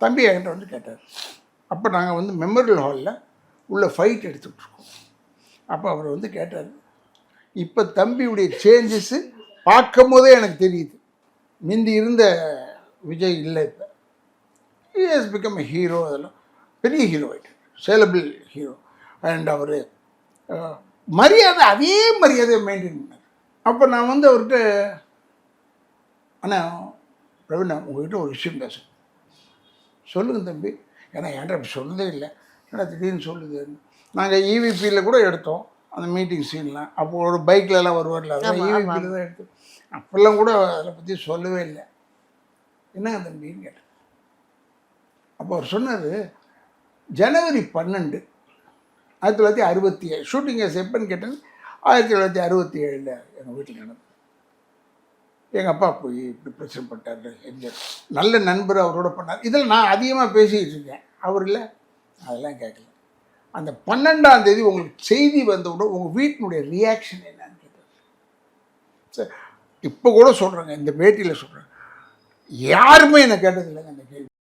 தம்பி என்கிட்ட வந்து கேட்டார். அப்போ நாங்கள் வந்து மெமோரியல் ஹாலில் உள்ள ஃபைட் எடுத்துக்கிட்டு அப்போ அவர் வந்து கேட்டார் இப்போ தம்பியுடைய சேஞ்சஸ்ஸு பார்க்கும் போதே எனக்கு தெரியுது. முந்தி இருந்த விஜய் இல்லை இப்போ. ஹஸ் பிகம் எ ஹீரோ அதெல்லாம் பெரிய ஹீரோ ஆகிட்டு சேலபிள் ஹீரோ அண்ட் அவர் மரியாதை அதே மரியாதையை மெயின்டைன் பண்ணார். அப்போ நான் வந்து அவர்கிட்ட அண்ணா ரவிண்ணா உங்ககிட்ட ஒரு விஷயம் பேசுகிறேன் சொல்லுங்கள் தம்பி. ஏன்னா என்கிட்ட சொன்னதே இல்லை. ஏன்னா திடீர்னு சொல்லுது? நாங்கள் ஈவிபியில் கூட எடுத்தோம். அந்த மீட்டிங் சீன்லாம் அப்போ ஒரு பைக்லலாம் வருவார்ல. அதான் ஆமா. ஈவிபியில் தான் எடுத்தோம். அப்போல்லாம் கூட அதை பற்றி சொல்லவே இல்லை. என்னங்க தம்பின்னு கேட்டேன் அப்போ அவர் சொன்னார் ஜனவரி பன்னெண்டு ஆயிரத்தி தொள்ளாயிரத்தி அறுபத்தி ஏழு. ஷூட்டிங் எப்போன்னு கேட்டேன் ஆயிரத்தி தொள்ளாயிரத்தி அறுபத்தி ஏழில் எங்கள் வீட்டில் நடந்தது. எங்கள் அப்பா போய் இப்படி பிரச்சனை பண்ணிட்டாரு. எம்ஜிஆர் நல்ல நண்பர் அவரோட பண்ணார். இதில் நான் அதிகமாக பேசிக்கிட்டு இருக்கேன். அவர் இல்லை. அதெல்லாம் கேட்கல. அந்த பன்னெண்டாம் தேதி உங்களுக்கு செய்தி வந்தவுடன் உங்கள் வீட்டினுடைய ரியாக்ஷன் என்னன்னு கேட்டார் சரி இப்போ கூட சொல்கிறேங்க இந்த பேட்டியில் சொல்கிறேன் யாருமே என்னை கேட்டதில்லைங்க அந்த கேள்வி.